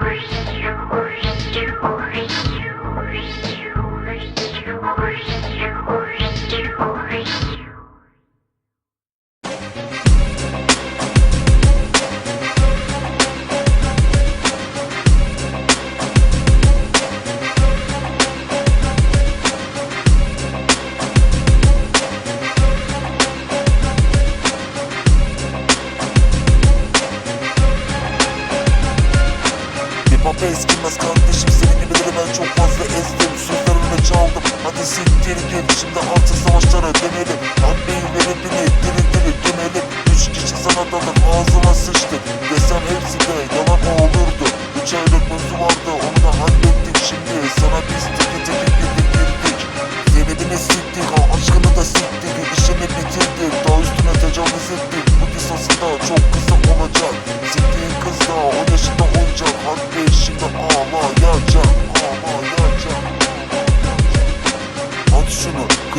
hours. Hip hop eskimez kardeşim senin gibileri ben çok fazla ezdim. Sözlerine çaldım. Hadi siktir git Şimdi artık savaşlara dönelim. Anneyi ve rapini diri diri gömelim Üç kişi sana dalıp ağzıma sıçtı. Desem hepsi de yalan olurdu. Üç aylık mevzu vardı onu da hallettik. Şimdi sana biz teki teki girdik girdik. Zenedini siktik ha aşkını da siktik. İşini bitirdik daha üstüne tecavüz ettik. Bu kısası da çok kısa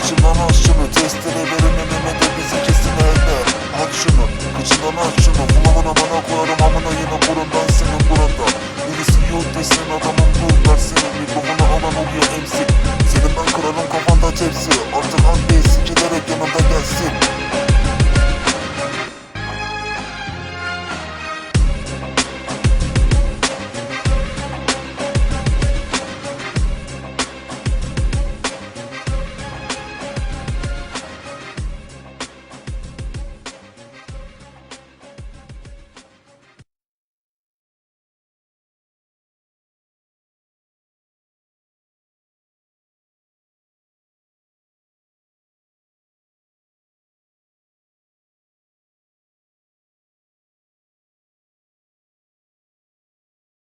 kıçından at şunu Testere verin önüme de bizi kesin elde. At şunu kıçından at şunu Bulamana bana koyarım amına yine kurun ben senin burada. Birisi yok desin adamın dur Senin mikrofonu alan oluyor MC Senin ben kırarım kafanda tepsi